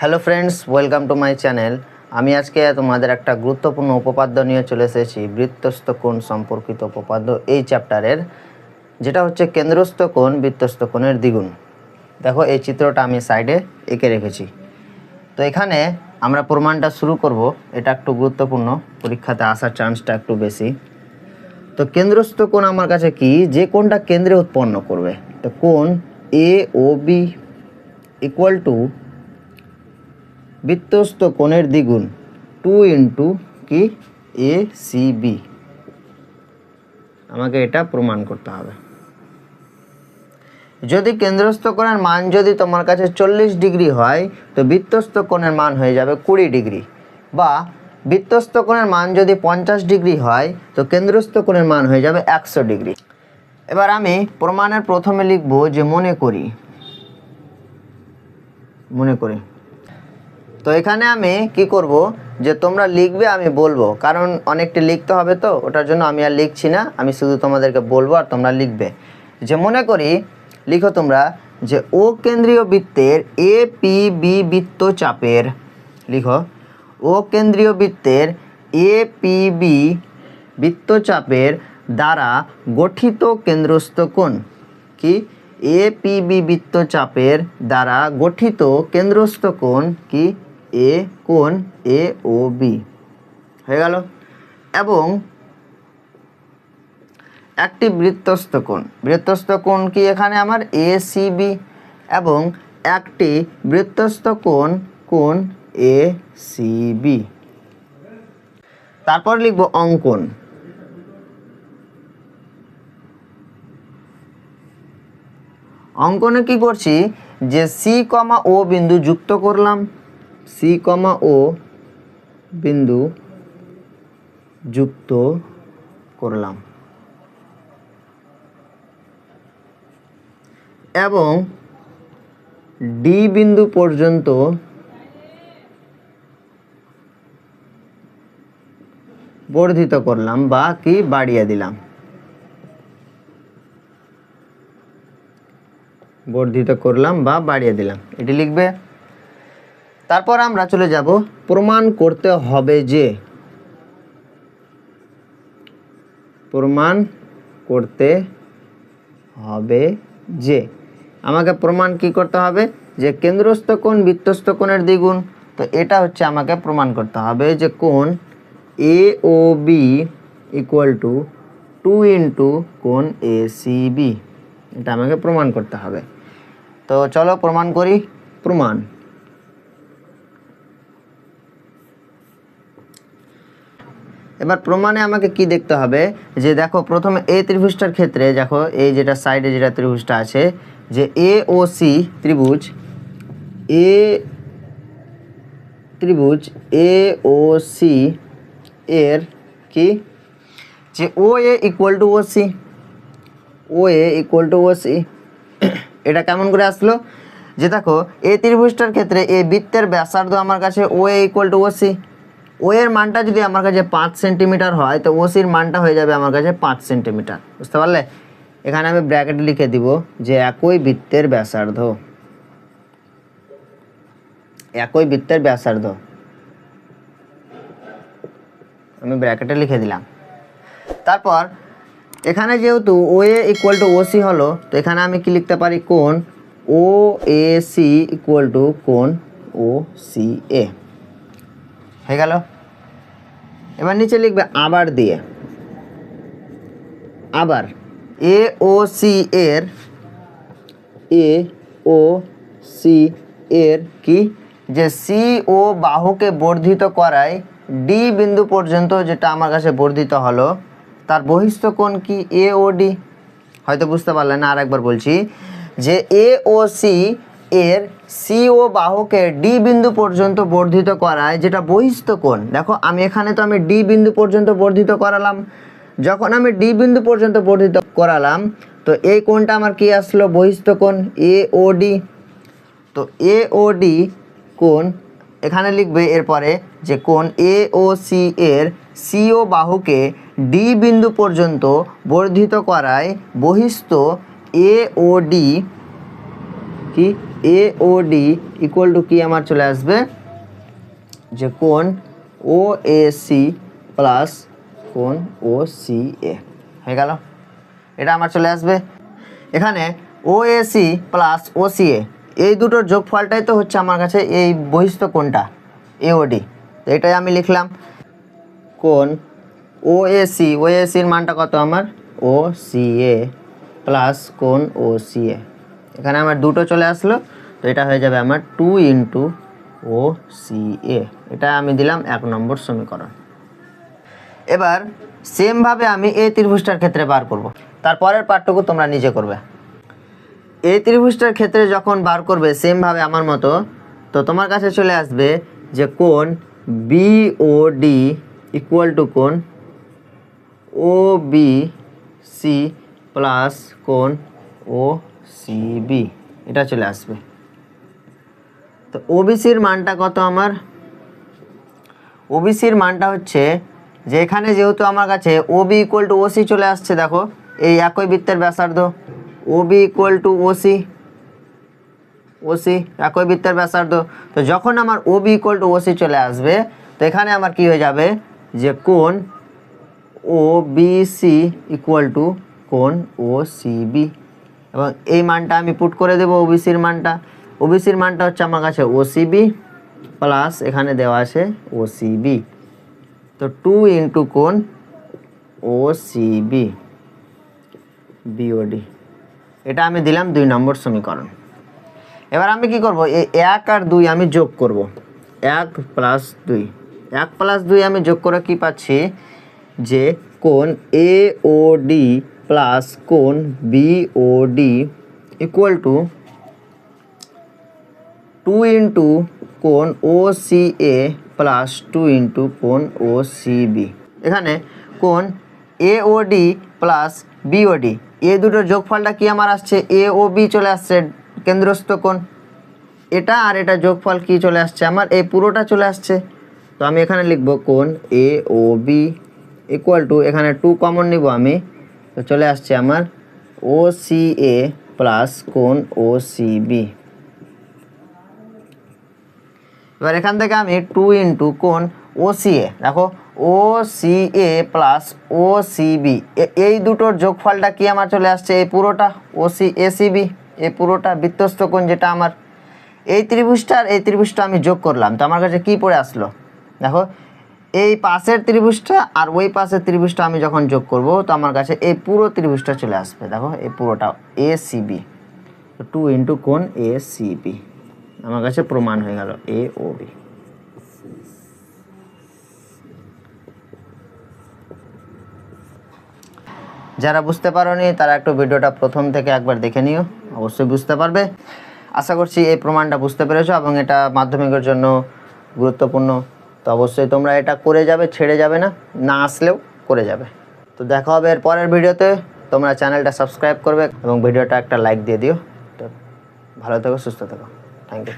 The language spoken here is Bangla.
Hello friends welcome to my channel আমি আজকে তোমাদের একটা গুরুত্বপূর্ণ উপপাদ্য নিয়ে চলে এসেছি, বৃত্তস্থ কোণ সম্পর্কিত উপপাদ্য এই চ্যাপ্টারের যেটা হচ্ছে কেন্দ্রস্থ কোণ, বৃত্তস্থ কোণের দ্বিগুণ। দেখো, এই চিত্রটা আমি সাইডে এঁকে রেখেছি। তো এখানে আমরা প্রমাণটা শুরু করব, এটা একটু গুরুত্বপূর্ণ, পরীক্ষাতে আসার চান্সটা একটু বেশি। তো কেন্দ্রস্থ কোণ আমার কাছে কি? যে কোণটা কেন্দ্রে উৎপন্ন করবে। তো কোণ A O B equal to বৃত্তস্থ কোণের দ্বিগুণ। টু ইন্টু কি? A, C, B. আমাকে এটা প্রমাণ করতে হবে। যদি কেন্দ্রস্থ কোণের মান যদি তোমার কাছে চল্লিশ ডিগ্রি হয়, তো বৃত্তস্থ কোণের মান হয়ে যাবে কুড়ি ডিগ্রি। বা বৃত্তস্থ কোণের মান যদি পঞ্চাশ ডিগ্রি হয়, তো কেন্দ্রস্থ কোণের মান হয়ে যাবে একশো ডিগ্রি। এবার আমি প্রমাণের প্রথমে লিখব যে মনে করি। মনে করি। তো এখানে আমি কি করব? যে তোমরা লিখবে, আমি বলব। কারণ অনেকটি লিখতে হবে তো, ওটার জন্য আমি আর লিখছি না। আমি শুধু তোমাদেরকে বলব আর তোমরা লিখবে। যে মনে করি, লিখো তোমরা, যে ও কেন্দ্রীয় বৃত্তের এ, পি, বি বৃত্ত চাপের, লিখো, ও কেন্দ্রীয় বৃত্তের এ, পি, বি বৃত্ত চাপের দ্বারা গঠিত কেন্দ্রস্থ কোণ। কি? এ, পি, বি বৃত্তচাপের দ্বারা গঠিত কেন্দ্রস্থ কোণ, কি? এ কোণ এ ও বি। হয়ে গেল। এবং একটি বৃত্তস্থ কোণ। বৃত্তস্থ কোণ কি এখানে আমার? A, C, B. এবং একটি বৃত্তস্থ কোণ কোণ এ, সি, বি। তারপর লিখব অঙ্কন অঙ্কনে কি করছি? যে সি কমা ও বিন্দু যুক্ত করলাম। সি কমা ও বিন্দু যুক্ত করলাম। এবং ডি বিন্দু পর্যন্ত বর্ধিত করলাম বা কি বাড়িয়ে দিলাম। বর্ধিত করলাম বা বাড়িয়ে দিলাম। এটি লিখবে তারপর আমরা চলে যাব প্রমাণ করতে হবে যে, প্রমাণ করতে হবে যে, আমাকে প্রমাণ কি করতে হবে? যে কেন্দ্রস্থ কোণ বৃত্তস্থ কোণের দ্বিগুণ। তো এটা হচ্ছে আমাকে প্রমাণ করতে হবে যে কোণ A O B equal to two into কোণ এ সি বি। এটা আমাকে প্রমাণ করতে হবে। তো চলো প্রমাণ করি। প্রমাণ। এবার প্রমাণে আমাকে কি দেখতে হবে? যে দেখো, প্রথমে এ ত্রিভুজটার ক্ষেত্রে, দেখো এই যেটা সাইডে যেটা ত্রিভুজটা আছে, যে এ ও সি ত্রিভুজ এ ত্রিভুজ এ ও সি এর কি? যে O A equal to O C O A equal to O C এটা কেমন করে আসলো? যে দেখো এ ত্রিভুজটার ক্ষেত্রে এ বৃত্তের ব্যাসার্ধ আমার কাছে O A equal to O C O এর মানটা যদি আমার কাছে পাঁচ সেন্টিমিটার হয়, তো ওসির মানটা হয়ে যাবে আমার কাছে পাঁচ সেন্টিমিটার। বুঝতে পারলে? এখানে আমি ব্র্যাকেট লিখে দিব যে একই বৃত্তের ব্যাসার্ধ। একই বৃত্তের ব্যাসার্ধ। আমি ব্র্যাকেটে লিখে দিলাম। তারপর, এখানে যেহেতু O A equal to O C হলো, তো এখানে আমি কি লিখতে পারি? কোন O A C equal to কোন ও সি এ। হয়ে গেল? এবার নিচে লিখবে আবার দিয়ে। আবার। এ ও সি এর এ ও সি এর কি? যে সি ও বাহুকে বর্ধিত করায় ডি বিন্দু পর্যন্ত যেটা আমার কাছে বর্ধিত হলো, তার বহিস্থ কোণ কি? এ ও ডি হয়তো বুঝতে পারলেন না আর একবার বলছি। যে এ ও সি এর সি ও বাহুকে ডি বিন্দু পর্যন্ত বর্ধিত করায়, যেটা বহিস্থ কোণ। দেখো, আমি এখানে তো আমি ডি বিন্দু পর্যন্ত বর্ধিত করালাম। যখন আমি ডি বিন্দু পর্যন্ত বর্ধিত করালাম, তো এই কোণটা আমার কি আসলো? বহিস্থ কোণ এ ও ডি তো এ ও ডি কোণ, এখানে লিখবে এরপরে যে কোণ এ ও সি এর সি ও বাহুকে ডি বিন্দু পর্যন্ত বর্ধিত করায় বহিস্থ এ ও ডি কি? A O D equal to কি আমার চলে আসবে? যে কোন ও এ সি প্লাস কোন ও সি এ হয়ে গেল। এটা আমার চলে আসবে। এখানে O A C plus O C A এই দুটোর যোগফলটাই তো হচ্ছে আমার কাছে এই বহিস্থ কোনটা এওডি তো এটাই আমি লিখলাম। কোন ও এ সি ও এ সির মানটা কত আমার? ও সি এ প্লাস কোন ও সি এ এখানে আমার দুটো চলে আসলো। তো এটা হয়ে যাবে আমার two into O C A এটা আমি দিলাম এক নম্বর সমীকরণ। এবার সেমভাবে আমি এই ত্রিভুজটার ক্ষেত্রে বার করব। তারপরের পার্টটুকু তোমরা নিজে করবে। এই ত্রিভুজটার ক্ষেত্রে যখন বার করবে সেমভাবে আমার মতো, তো তোমার কাছে চলে আসবে যে কোন B O D equal to কোন ও বি সি প্লাস কোন ও সি বি এটা চলে আসবে। তো ওবিসির মানটা কত আমার? ওবিসির মানটা হচ্ছে যে এখানে যেহেতু আমার কাছে ওবি ইকুয়াল টু ওসি চলে আসছে, দেখো, এই একই বৃত্তের ব্যাসার্ধ। OB equal to OC OC একই বৃত্তের ব্যাসার্ধ। তো যখন আমার ওবি ইকুয়াল টু ওসি চলে আসবে, তো এখানে আমার কি হয়ে যাবে? যে কোন O B C equal to কোন ও সি বি এবং এই মানটা আমি পুট করে দেবো ওবিসির মানটা। ওবিসির মানটা হচ্ছে আমার কাছে ওসিবি প্লাস এখানে দেওয়া আছে ওসিবি তো টু ইন্টু কোন ও সি বি বিওডি এটা আমি দিলাম দুই নম্বর সমীকরণ। এবার আমি কি করব? এক আর দুই আমি যোগ করব। এক প্লাস দুই। এক প্লাস দুই আমি যোগ করে কি পাচ্ছি? যে কোন এ ও ডি প্লাস কোন B O D equal to two into কোন O C A plus two into কোন ও সি বি এখানে কোন A O D plus BOD এ দুটোর যোগফলটা কি আমার আসছে? এ ও বি চলে আসছে কেন্দ্রস্থ কোণ এটা আর এটা যোগফল কি চলে আসছে? আমার এই পুরোটা চলে আসছে। তো আমি এখানে লিখব কোন A O B equal to এখানে টু কমন নিব আমি। তো চলে আসছে আমার ও সি এ প্লাস কোন ও সি বি এবার এখান থেকে আমি টু ইন্টু কোন ও এ দেখো ও এ প্লাস ও সিবি এই দুটোর যোগফলটা কি আমার চলে আসছে? এই পুরোটা O C A C B এই পুরোটা বৃত্তস্থ কোণ যেটা আমার। এই ত্রিভুজটার, এই ত্রিভুজটা আমি যোগ করলাম। তো আমার কাছে কি পড়ে আসলো? দেখো, এই পাশের ত্রিভুজটা আর ওই পাশের ত্রিভুজটা আমি যখন যোগ করব, তো আমার কাছে এই পুরো ত্রিভুজটা চলে আসবে। দেখো, এই পুরোটা A C B two into কোন এ সি বি আমার কাছে প্রমাণ হয়ে গেল এ ও বি যারা বুঝতে পারোনি, তারা একটু ভিডিওটা প্রথম থেকে একবার দেখে নিও, অবশ্যই বুঝতে পারবে। আশা করছি এই প্রমাণটা বুঝতে পেরেছ এবং এটা মাধ্যমিকের জন্য গুরুত্বপূর্ণ। তো অবশ্যই তোমরা এটা করে যাবে, ছেড়ে যাবে না না আসলেও করে যাবে। তো দেখা হবে এর পরের ভিডিওতে। তোমরা চ্যানেলটা সাবস্ক্রাইব করবে এবং ভিডিওটা একটা লাইক দিয়ে দিও। তো ভালো থেকো, সুস্থ থেকো। Thank you.